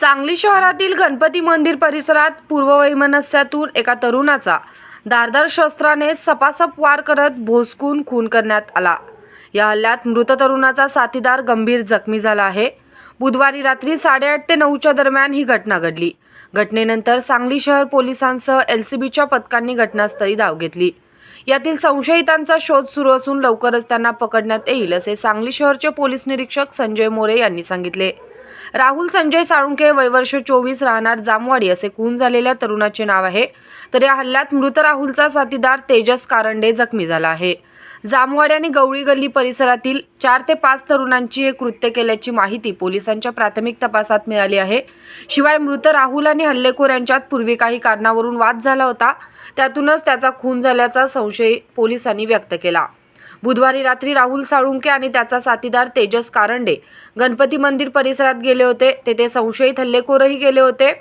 सांगली शहरातील गणपती मंदिर परिसरात पूर्ववैमनस्यातून एका तरुणाचा धारदार शस्त्राने सपासप वार करत भोसकून खून करण्यात आला. या हल्ल्यात मृत तरुणाचा साथीदार गंभीर जखमी झाला आहे. बुधवारी रात्री साडेआठ ते नऊच्या दरम्यान ही घटना घडली. घटनेनंतर सांगली शहर पोलिसांसह एल सी बीच्या पथकांनी घटनास्थळी धाव घेतली. यातील संशयितांचा शोध सुरू असून लवकरच त्यांना पकडण्यात येईल असे सांगली शहरचे पोलीस निरीक्षक संजय मोरे यांनी सांगितले. राहुल संजय साळुंखे वयवर्ष चोवीस राहणार जामवाडी असे खून झालेल्या तरुणाचे नाव आहे. तर या हल्ल्यात मृत राहुलचा साथीदार तेजस कारंडे जखमी झाला आहे. जामवाडी आणि गवळी गल्ली परिसरातील चार ते पाच तरुणांची हे कृत्य केल्याची माहिती पोलिसांच्या प्राथमिक तपासात मिळाली आहे. शिवाय मृत राहुल आणि हल्लेखोर यांच्यात पूर्वी काही कारणावरून वाद झाला होता. त्यातूनच त्याचा खून झाल्याचा संशय पोलिसांनी व्यक्त केला. बुधवारी रात्री राहुल साळुंके आणि त्याचा साथीदार तेजस कारंडे गणपती मंदिर परिसरात गेले होते. तेथे संशयित हल्लेखोरही गेले होते.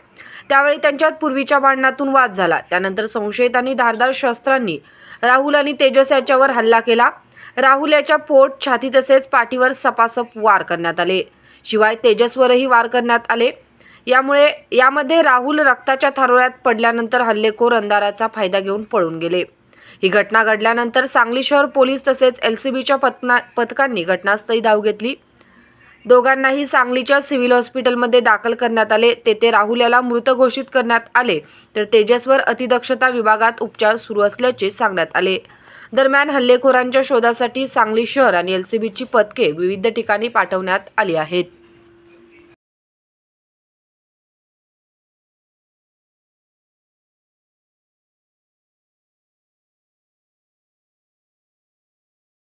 त्यावेळी त्यांच्यात पूर्वीच्या भांडणातून वाद झाला. त्यानंतर संशयितांनी धारदार शस्त्रांनी राहुल आणि तेजस याच्यावर हल्ला केला. राहुल याच्या पोट छाती तसेच पाठीवर सपासप वार करण्यात आले. शिवाय तेजसवरही वार करण्यात आले. यामुळे यामध्ये राहुल रक्ताच्या थारोळ्यात पडल्यानंतर हल्लेखोर अंधाराचा फायदा घेऊन पळून गेले. ही घटना घडल्यानंतर सांगली शहर पोलीस तसेच एल सी बीच्या पथना पथकांनी घटनास्थळी धाव घेतली. दोघांनाही सांगलीच्या सिव्हिल हॉस्पिटलमध्ये दाखल करण्यात आले. तेथे राहुल याला मृत घोषित करण्यात आले. तर तेजसवर अतिदक्षता विभागात उपचार सुरू असल्याचे सांगण्यात आले. दरम्यान हल्लेखोरांच्या शोधासाठी सांगली शहर आणि एल सी बीची पथके विविध ठिकाणी पाठवण्यात आली आहेत.